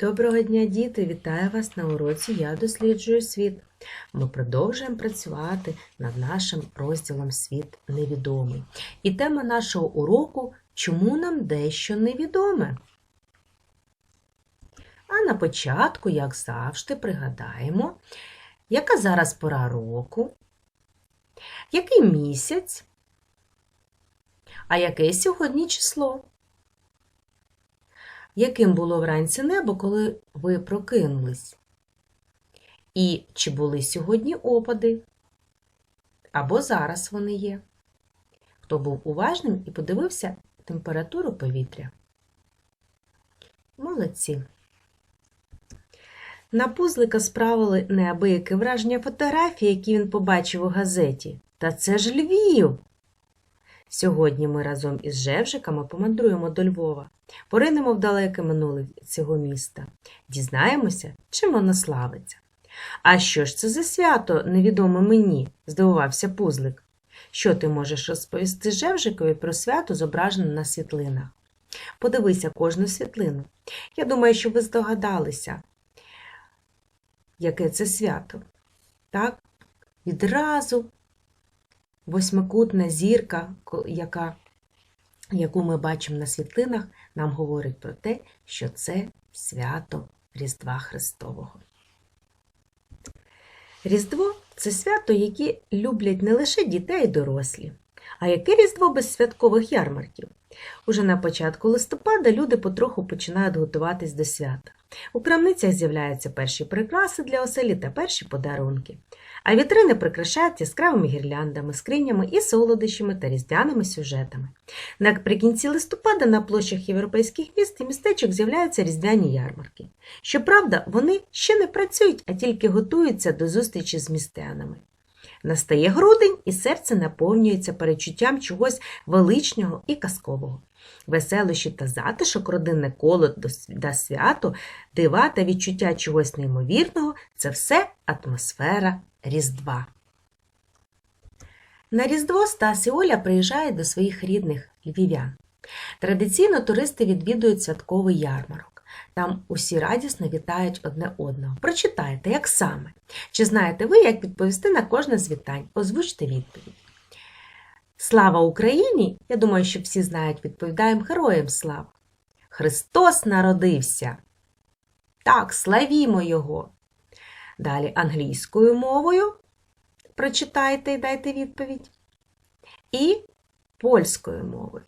Доброго дня, діти! Вітаю вас на уроці Я досліджую світ. Ми продовжуємо працювати над нашим розділом Світ невідомий. І тема нашого уроку Чому нам дещо невідоме? А на початку, як завжди, пригадаємо, яка зараз пора року, який місяць, а яке сьогодні число? Яким було вранці небо, коли ви прокинулись? І чи були сьогодні опади? Або зараз вони є? Хто був уважним і подивився температуру повітря? Молодці. На пузлика справили неабияке враження фотографії, які він побачив у газеті. Та це ж Львів! Сьогодні ми разом із Жевжиками помандруємо до Львова, поринемо в далеке минуле цього міста, дізнаємося, чим воно славиться. А що ж це за свято невідоме мені? здивувався пузлик. Що ти можеш розповісти Жевжикові про свято, зображене на світлинах? Подивися кожну світлину. Я думаю, що ви здогадалися, яке це свято. Так, відразу восьмикутна зірка, яка, яку ми бачимо на світлинах, нам говорить про те, що це свято Різдва Христового. Різдво це свято, яке люблять не лише діти, а й дорослі. А яке різдво без святкових ярмарків? Уже на початку листопада люди потроху починають готуватись до свята. У крамницях з'являються перші прикраси для оселі та перші подарунки. А вітрини прикрашають яскравими гірляндами, скринями і солодощами та різдвяними сюжетами. Наприкінці листопада на площах європейських міст і містечок з'являються різдвяні ярмарки. Щоправда, вони ще не працюють, а тільки готуються до зустрічі з містянами. Настає грудень, і серце наповнюється перечуттям чогось величного і казкового. Веселощі та затишок, родинне коло до свято, дива та відчуття чогось неймовірного це все атмосфера Різдва. На Різдво Стас і Оля приїжджають до своїх рідних львів'ян. Традиційно туристи відвідують святковий ярмарок. Там усі радісно вітають одне одного. Прочитайте, як саме. Чи знаєте ви, як відповісти на кожне з вітань? Озвучте відповідь. Слава Україні! Я думаю, що всі знають, відповідаємо героям слава. Христос народився. Так, славімо Його. Далі англійською мовою прочитайте і дайте відповідь. І польською мовою.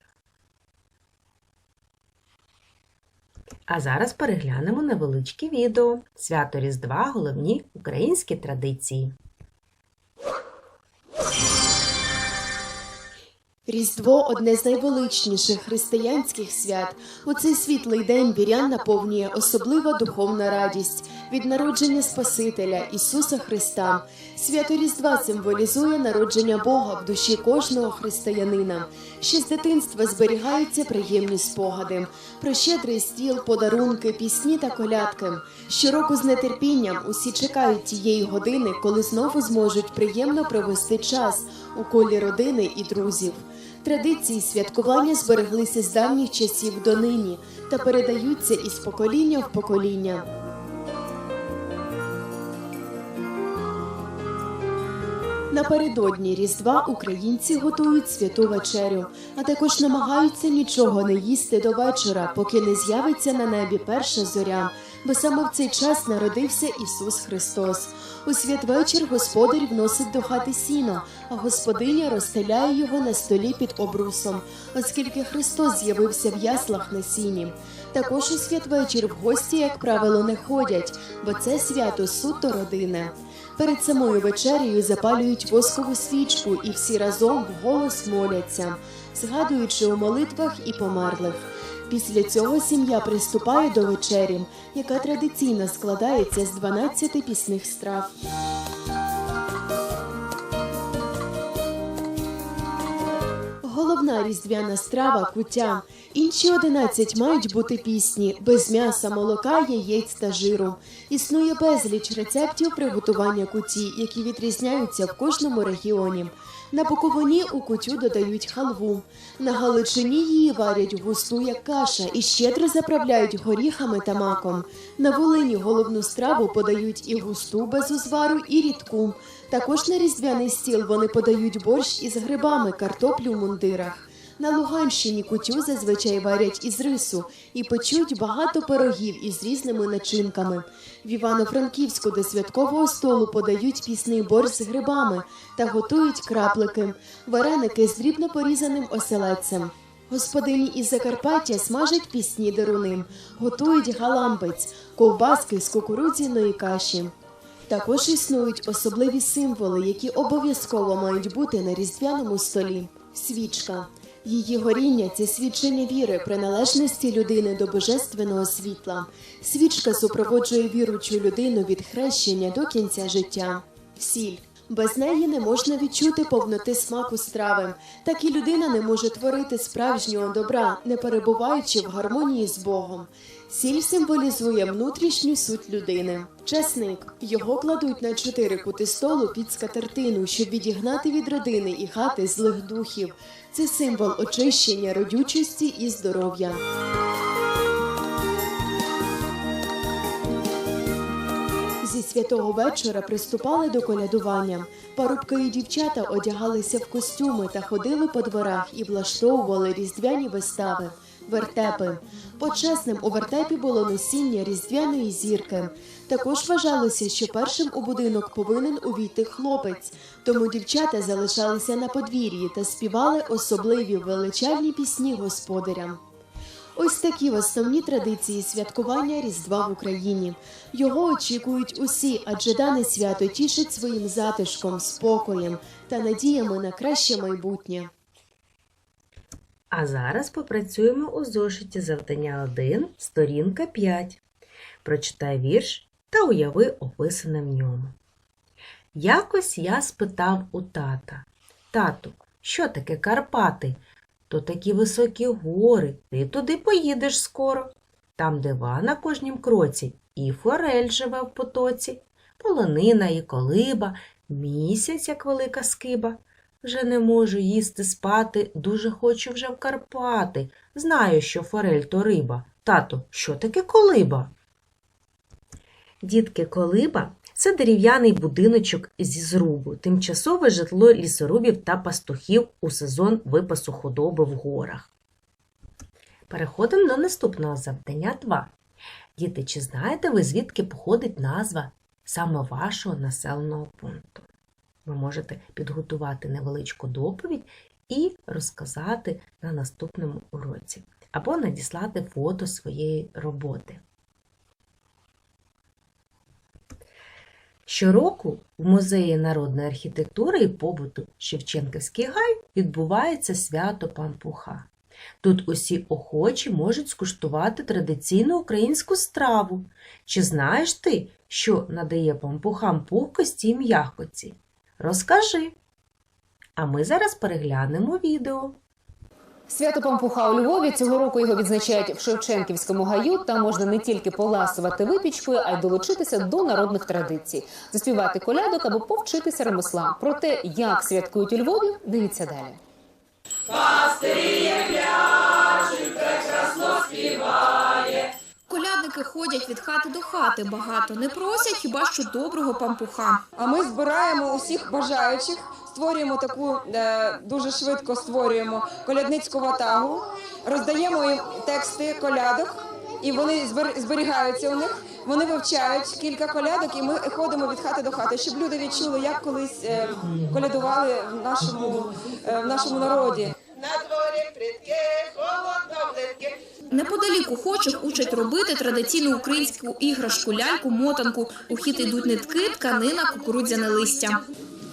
А зараз переглянемо невеличке відео Свято Різдва головні українські традиції. Різдво одне з найвеличніших християнських свят. У цей світлий день вірян наповнює особлива духовна радість від народження Спасителя Ісуса Христа. Свято Різдва символізує народження Бога в душі кожного християнина. Ще з дитинства зберігаються приємні спогади про щедрий стіл, подарунки, пісні та колядки. Щороку з нетерпінням усі чекають тієї години, коли знову зможуть приємно провести час у колі родини і друзів. Традиції святкування збереглися з давніх часів до нині та передаються із покоління в покоління. Напередодні Різдва українці готують святу вечерю, а також намагаються нічого не їсти до вечора, поки не з'явиться на небі перша зоря, бо саме в цей час народився Ісус Христос. У святвечір господар вносить до хати сіно, а господиня розстеляє його на столі під обрусом, оскільки Христос з'явився в яслах на сіні. Також у святвечір в гості, як правило, не ходять, бо це свято суто родинне. Перед самою вечерею запалюють воскову свічку і всі разом вголос моляться, згадуючи у молитвах і померлих. Після цього сім'я приступає до вечері, яка традиційно складається з 12 пісних страв. Головна різдвяна страва куття. Інші 11 мають бути пісні без м'яса, молока, яєць та жиру. Існує безліч рецептів приготування куті, які відрізняються в кожному регіоні. На Буковині у кутю додають халву. На Галичині її варять густу, як каша, і щедро заправляють горіхами та маком. На Волині головну страву подають і густу без узвару, і рідку. Також на різдвяний стіл вони подають борщ із грибами, картоплю в мундирах. На Луганщині кутю зазвичай варять із рису і печуть багато пирогів із різними начинками. В Івано-Франківську до святкового столу подають пісний борщ з грибами та готують краплики, вареники з дрібно порізаним оселедцем. Господині із Закарпаття смажать пісні деруни, готують галампець, ковбаски з кукурудзяної каші. Також існують особливі символи, які обов'язково мають бути на різдвяному столі. Свічка. Її горіння це свідчення віри, приналежності людини до божественного світла. Свічка супроводжує віручу людину від хрещення до кінця життя. Сіль. Без неї не можна відчути повноти смаку страви. Так і людина не може творити справжнього добра, не перебуваючи в гармонії з Богом. Сіль символізує внутрішню суть людини. Чесник його кладуть на чотири кути столу під скатертину, щоб відігнати від родини і хати злих духів. Це символ очищення, родючості і здоров'я. Зі святого вечора приступали до колядування. Парубки і дівчата одягалися в костюми та ходили по дворах і влаштовували різдвяні вистави. Вертепи. Почесним у вертепі було носіння різдвяної зірки. Також вважалося, що першим у будинок повинен увійти хлопець, тому дівчата залишалися на подвір'ї та співали особливі величальні пісні господарям. Ось такі основні традиції святкування Різдва в Україні. Його очікують усі, адже дане свято тішить своїм затишком, спокоєм та надіями на краще майбутнє. А зараз попрацюємо у зошиті завдання 1, сторінка 5. Прочитай вірш та уяви описане в ньому. Якось я спитав у тата: Тату, що таке Карпати? То такі високі гори, ти туди поїдеш скоро. Там дива на кожнім кроці, і форель живе в потоці, полонина і колиба, місяць, як велика скиба. Вже не можу їсти спати, дуже хочу вже в Карпати. Знаю, що форель то риба. Тато, що таке колиба? Дітки, колиба це дерев'яний будиночок зі зрубу, тимчасове житло лісорубів та пастухів у сезон випасу худоби в горах. Переходимо до наступного завдання 2. Діти, чи знаєте ви, звідки походить назва саме вашого населеного пункту? Ви можете підготувати невеличку доповідь і розказати на наступному уроці, або надіслати фото своєї роботи. Щороку в Музеї народної архітектури і побуту Шевченківський гай відбувається свято Пампуха. Тут усі охочі можуть скуштувати традиційну українську страву. Чи знаєш ти, що надає пампухам пухкості і м'якоті? Розкажи. А ми зараз переглянемо відео. Свято Пампуха у Львові цього року його відзначають в Шевченківському гаю. Там можна не тільки поласувати випічкою, а й долучитися до народних традицій, заспівати колядок або повчитися ремесла. Про те, як святкують у Львові, дивіться далі. Колядники ходять від хати до хати багато, не просять хіба що доброго пампуха. А ми збираємо усіх бажаючих, створюємо таку е, дуже швидко створюємо колядницьку ватагу, роздаємо їм тексти колядок, і вони збер- зберігаються у них. Вони вивчають кілька колядок, і ми ходимо від хати до хати, щоб люди відчули, як колись е, колядували в нашому, е, в нашому народі. На дворі. Неподалік охочих учать робити традиційну українську іграшку ляльку, мотанку. У хід йдуть нитки, тканина, кукурудзяне листя.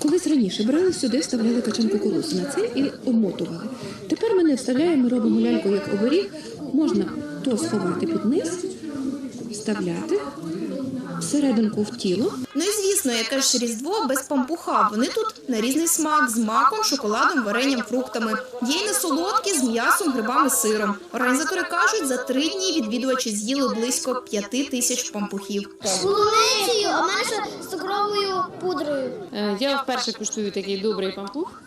Колись раніше брали сюди, вставляли качан кукурудзи на це і обмотували. Тепер ми не вставляємо, робимо ляльку як оберіг. Можна то сховати під низ, вставляти всерединку в тіло. Ну звісно, яке ж різдво без пампуха. Вони тут на різний смак з маком, шоколадом, варенням, фруктами. Є й не солодкі з м'ясом, грибами, сиром. Організатори кажуть, за три дні відвідувачі з'їли близько п'яти тисяч пампухів. полуницею, а ще з цукровою пудрою. Е, Я вперше куштую такий добрий пампух.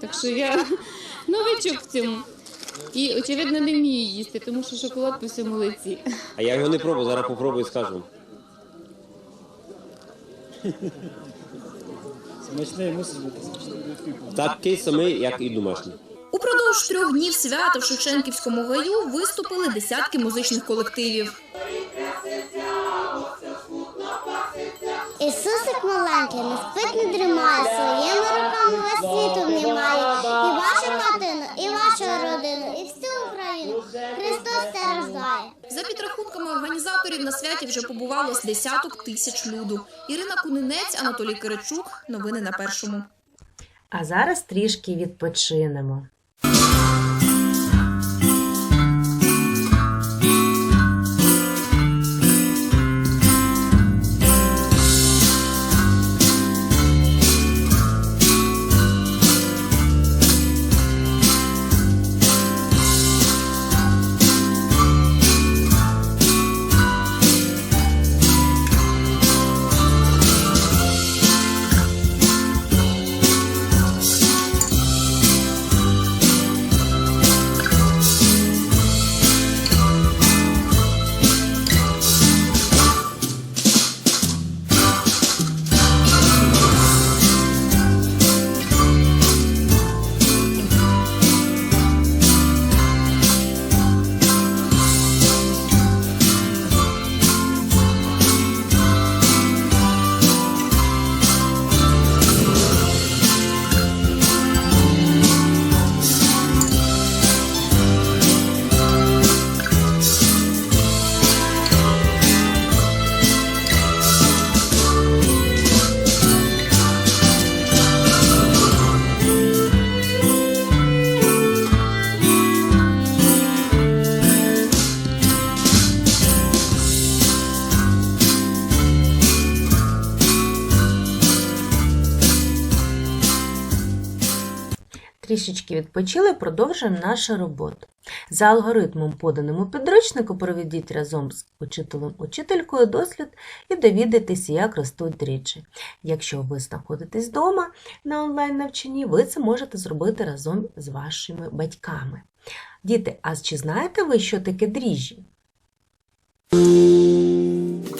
Так що я новичок в цьому. І, очевидно, не вмію їсти, тому що шоколад по всьому лиці. А я його не пробував, зараз попробую і скажу. Смачний мусить бути смачний. Такий самий, як і домашній. Упродовж трьох днів свята в Шевченківському гаю виступили десятки музичних колективів. Ісусик маленький, не спить, не дрімає, своїми руками весь світ обнімає. І вашу хатину, і вашу родину, і всю Україну. Христос те рождає. За організаторів на святі вже побувало з десяток тисяч люду. Ірина Кунинець, Анатолій Киричук. Новини на першому. А зараз трішки відпочинемо. Трішечки відпочили, продовжуємо нашу роботу. За алгоритмом, поданим у підручнику, проведіть разом з учителем-учителькою дослід і довідайтеся, як ростуть дріжджі. Якщо ви знаходитесь вдома на онлайн-навчанні, ви це можете зробити разом з вашими батьками. Діти, а чи знаєте ви, що таке дріжджі?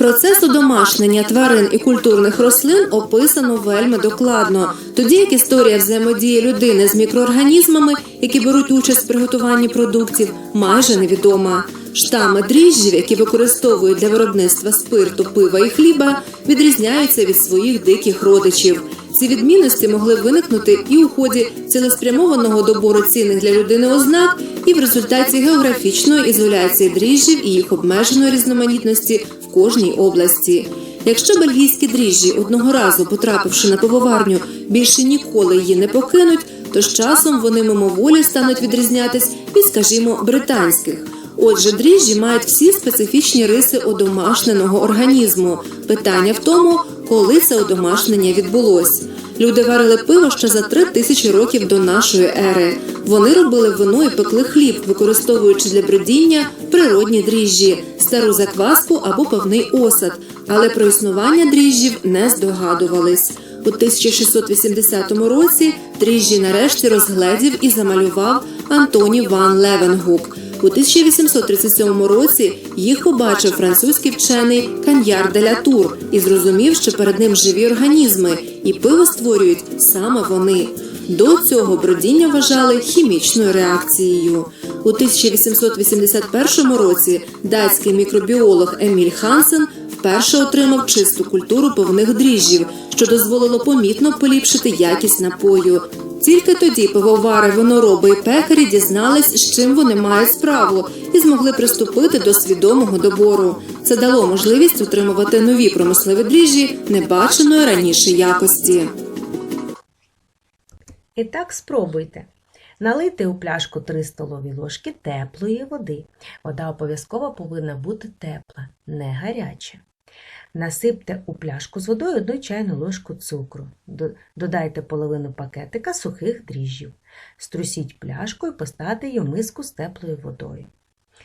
Процес удомашнення тварин і культурних рослин описано вельми докладно, тоді як історія взаємодії людини з мікроорганізмами, які беруть участь в приготуванні продуктів, майже невідома. Штами дріжджів, які використовують для виробництва спирту, пива і хліба, відрізняються від своїх диких родичів. Ці відмінності могли виникнути і у ході цілеспрямованого добору цінних для людини ознак, і в результаті географічної ізоляції дріжджів і їх обмеженої різноманітності в кожній області. Якщо бельгійські дріжджі одного разу, потрапивши на пивоварню, більше ніколи її не покинуть, то з часом вони мимоволі стануть відрізнятись від, скажімо, британських. Отже, дріжджі мають всі специфічні риси одомашненого організму. Питання в тому, коли це одомашнення відбулось. Люди варили пиво ще за три тисячі років до нашої ери. Вони робили вино і пекли хліб, використовуючи для бродіння природні дріжджі, стару закваску або певний осад, але про існування дріжджів не здогадувались. У 1680 році дріжджі нарешті розгледів і замалював Антоні Ван Левенгук. У 1837 році їх побачив французький вчений Каньяр де ля Тур і зрозумів, що перед ним живі організми, і пиво створюють саме вони. До цього бродіння вважали хімічною реакцією. У 1881 році датський мікробіолог Еміль Хансен вперше отримав чисту культуру повних дріжджів, що дозволило помітно поліпшити якість напою. Тільки тоді пивовари, винороби і пекарі дізнались, з чим вони мають справу, і змогли приступити до свідомого добору. Це дало можливість отримувати нові промислові дріжджі небаченої раніше якості. І так спробуйте. Налийте у пляшку 3 столові ложки теплої води. Вода обов'язково повинна бути тепла, не гаряча. Насипте у пляшку з водою одну чайну ложку цукру. Додайте половину пакетика сухих дріжджів. Струсіть пляшку і поставте її в миску з теплою водою.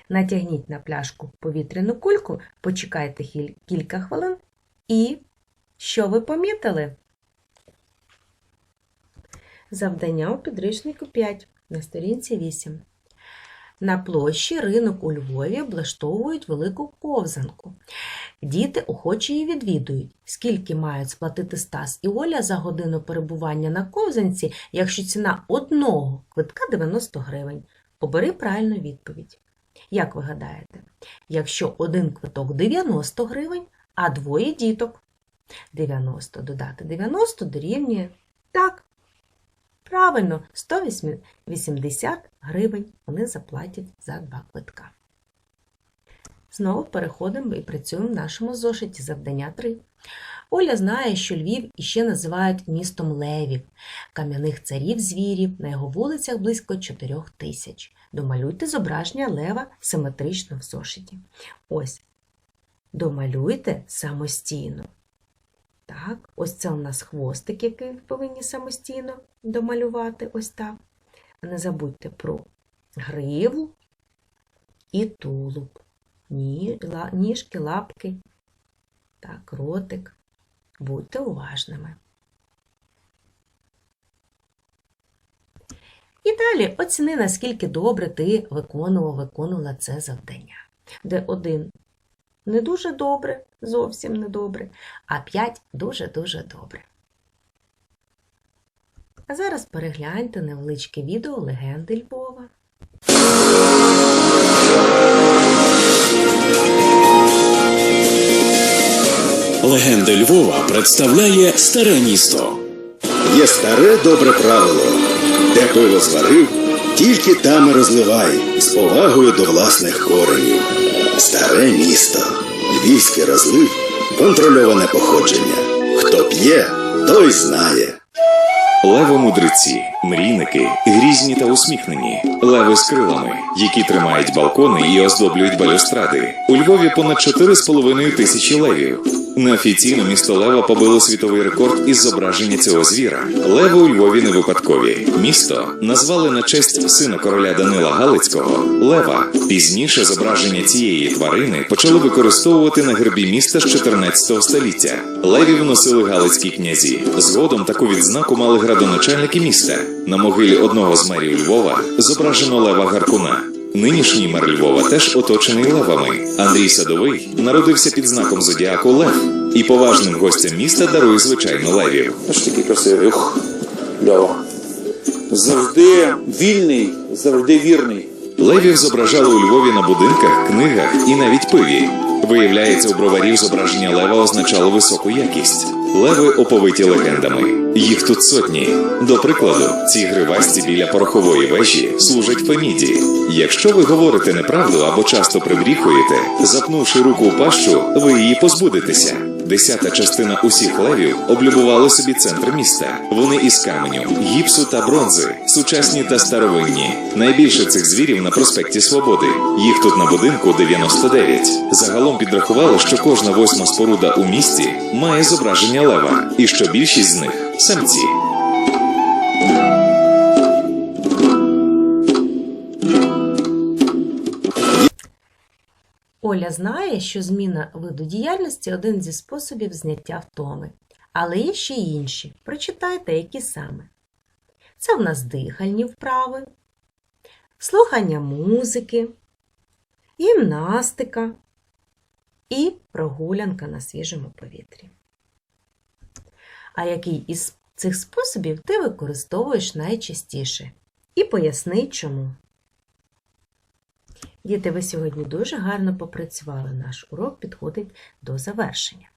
Натягніть на пляшку повітряну кульку, почекайте кілька хвилин і що ви помітили? Завдання у підручнику 5 на сторінці 8. На площі ринок у Львові облаштовують велику ковзанку. Діти охоче її відвідують. Скільки мають сплатити Стас і Оля за годину перебування на ковзанці, якщо ціна одного квитка 90 гривень? Обери правильну відповідь. Як ви гадаєте, якщо один квиток 90 гривень, а двоє діток? 90 додати 90 дорівнює так. Правильно, 180 гривень вони заплатять за два квитка. Знову переходимо і працюємо в нашому зошиті завдання 3. Оля знає, що Львів іще називають містом левів, кам'яних царів звірів, на його вулицях близько 4 тисяч. Домалюйте зображення лева симетрично в зошиті. Ось. Домалюйте самостійно. Так, ось це у нас хвостик, який повинні самостійно домалювати. Ось так. Не забудьте про гриву і тулуб, ніжки, лапки, так, ротик. Будьте уважними. І далі оціни, наскільки добре ти виконував, виконувала це завдання. Де один не дуже добре, зовсім не добре, а п'ять дуже-дуже добре. А зараз перегляньте невеличке відео легенди Львова. Легенда Львова представляє старе місто. Є старе добре правило. Де пиво зварив, тільки там і розливай з повагою до власних коренів. Старе місто. Львівський розлив, контрольоване походження. Хто п'є, той знає. Лево-мудреці, мрійники, грізні та усміхнені, леви з крилами, які тримають балкони і оздоблюють балюстради. У Львові понад 4,5 тисячі левів. Неофіційно місто Лева побило світовий рекорд із зображення цього звіра. Леви у Львові не випадкові. Місто назвали на честь сина короля Данила Галицького Лева. Пізніше зображення цієї тварини почали використовувати на гербі міста з 14 століття. Левів носили галицькі князі. Згодом таку відзнаку мали градоначальники міста. На могилі одного з мерів Львова зображено лева Гаркуна. Нинішній мер Львова теж оточений левами. Андрій Садовий народився під знаком зодіаку Лев і поважним гостям міста дарує звичайно левів. Аж такий красивий. Ух, Лево. Завжди вільний, завжди вірний. Левів зображали у Львові на будинках, книгах і навіть пиві. Виявляється, у броварів зображення лева означало високу якість. Леви оповиті легендами. Їх тут сотні. До прикладу, ці гривасті біля порохової вежі служать Феміді. Якщо ви говорите неправду або часто прибріхуєте, запнувши руку у пащу, ви її позбудетеся. Десята частина усіх левів облюбували собі центр міста. Вони із каменю, гіпсу та бронзи, сучасні та старовинні. Найбільше цих звірів на проспекті Свободи. Їх тут на будинку 99. Загалом підрахували, що кожна восьма споруда у місті має зображення лева, і що більшість з них самці. Оля знає, що зміна виду діяльності один зі способів зняття втоми. Але є ще інші. Прочитайте, які саме. Це в нас дихальні вправи, слухання музики, гімнастика і прогулянка на свіжому повітрі. А який із цих способів ти використовуєш найчастіше? І поясни чому. Діти, ви сьогодні дуже гарно попрацювали. Наш урок підходить до завершення.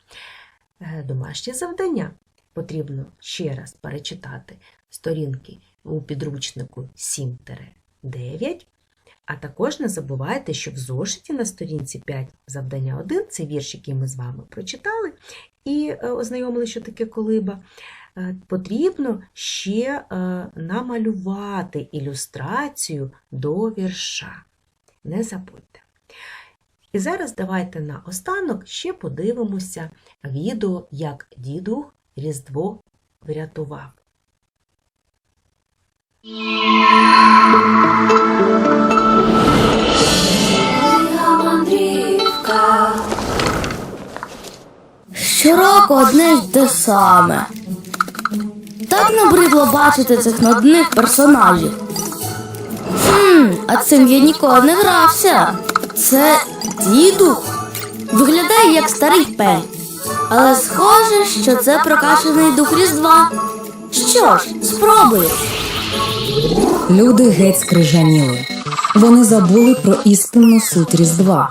Е, Домашнє завдання. Потрібно ще раз перечитати сторінки у підручнику 7-9, а також не забувайте, що в зошиті на сторінці 5 завдання 1 це вірш, який ми з вами прочитали, і е, ознайомили, що таке колиба. Е, Потрібно ще намалювати ілюстрацію до вірша. Не забудьте. І зараз давайте на останок ще подивимося відео, як дідух Різдво врятував. Щороку одне й те саме. так набридло бачити цих нудних персонажів. А цим я ніколи не грався. Це дідух. Виглядає як старий пень. Але схоже, що це прокашений дух Різдва. Що ж, спробую. Люди геть скрижаніли. Вони забули про істинну суть Різдва.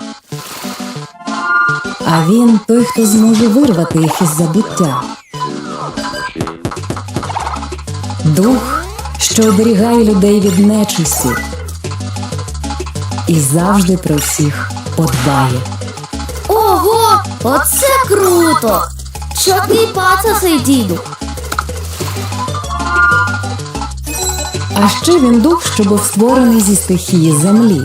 А він той, хто зможе вирвати їх із забуття. Дух, що оберігає людей від нечисті і завжди про всіх подбає. Ого, оце круто! Чотний паца цей діду. А ще він дух, що був створений зі стихії землі.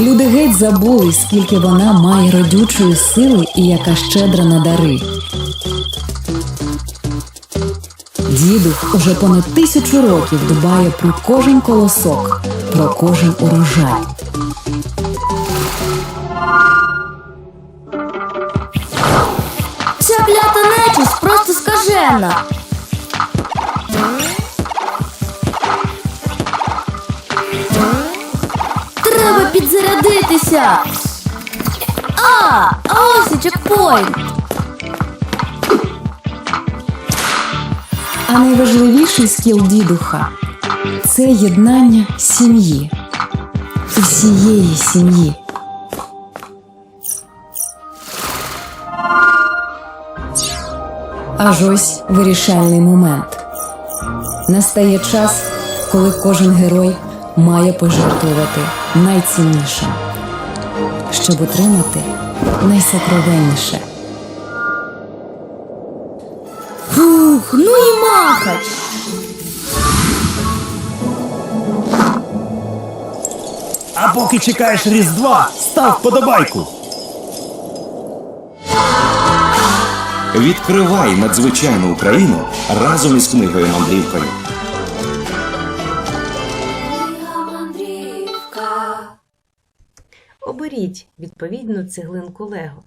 Люди геть забули, скільки вона має родючої сили і яка щедра на дари. Дідух уже понад тисячу років дбає про кожен колосок, про кожен урожай. Ця клята нечисть просто скажена. Треба підзарядитися. А, а ось і чекпоінт. А найважливіший скіл дідуха це єднання сім'ї, всієї сім'ї. Аж ось вирішальний момент. Настає час, коли кожен герой має пожертвувати найціннішим, щоб отримати найсокровенніше. Фух, ну і махач. А поки чекаєш Різдва, став вподобайку. Відкривай надзвичайну Україну разом із книгою мандрівкою. Оберіть відповідну цеглинку Лего.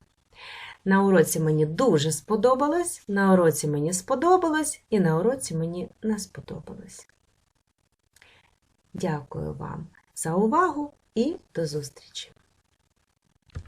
На уроці мені дуже сподобалось, на уроці мені сподобалось і на уроці мені не сподобалось. Дякую вам за увагу і до зустрічі!